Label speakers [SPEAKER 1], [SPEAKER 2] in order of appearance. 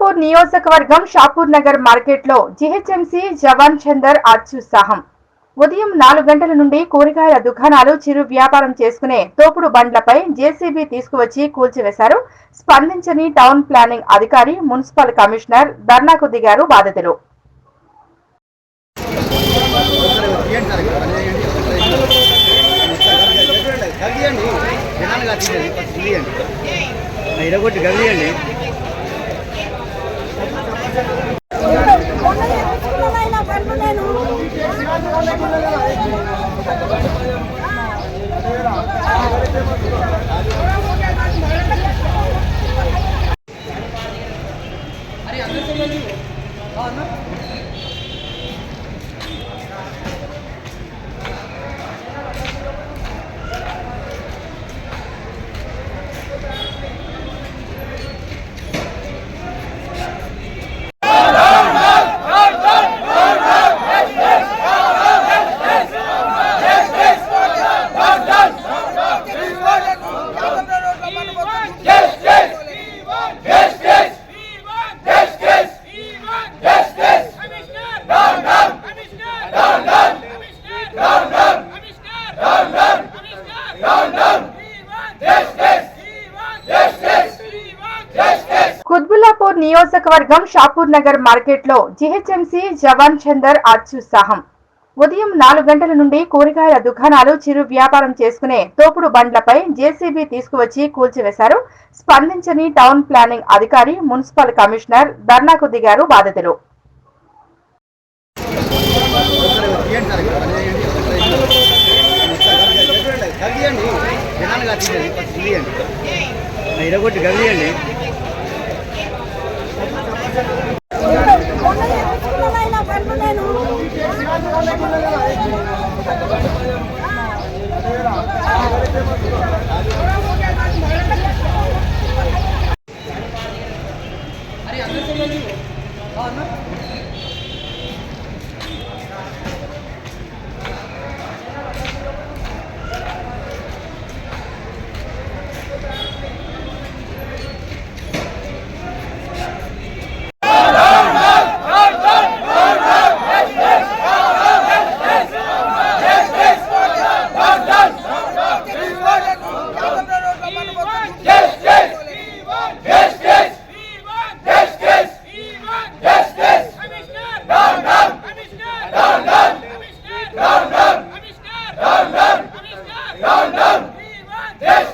[SPEAKER 1] కుత్బులాపూర్ నియోజకవర్గం షాపూర్ నగర్ మార్కెట్లో జిహెచ్ఎంసీ జవాన్ చందర్ అత్యుత్సాహం. ఉదయం నాలుగు గంటల నుండి కూరగాయల దుకాణాలు చిరు వ్యాపారం చేసుకునే తోపుడు బండ్లపై జేసీబీ తీసుకువచ్చి కూల్చివేశారు. స్పందించని టౌన్ ప్లానింగ్ అధికారి మున్సిపల్ కమిషనర్ ధర్నాకు దిగారు బాధితులు.
[SPEAKER 2] ఇరగొట్టి గదియండి
[SPEAKER 3] अरे अंदर चलिए
[SPEAKER 1] కుత్బులాపూర్ నియోజకవర్గం షాపూర్ నగర్ మార్కెట్లో జిహెచ్ఎంసీ జవాన్ చందర్ అత్యుత్సాహం. ఉదయం నాలుగు గంటల నుండి కూరగాయల దుకాణాలు చిరు వ్యాపారం చేసుకునే తోపుడు బండ్లపై జేసీబీ తీసుకువచ్చి కూల్చివేశారు. స్పందించని టౌన్ ప్లానింగ్ అధికారి మున్సిపల్ కమిషనర్ ధర్నాకు దిగారు బాధితులు.
[SPEAKER 2] ఇరగొట్టి గదియండి
[SPEAKER 3] మొన్న పండు నేను
[SPEAKER 2] గదియండి ডান ডান দেশ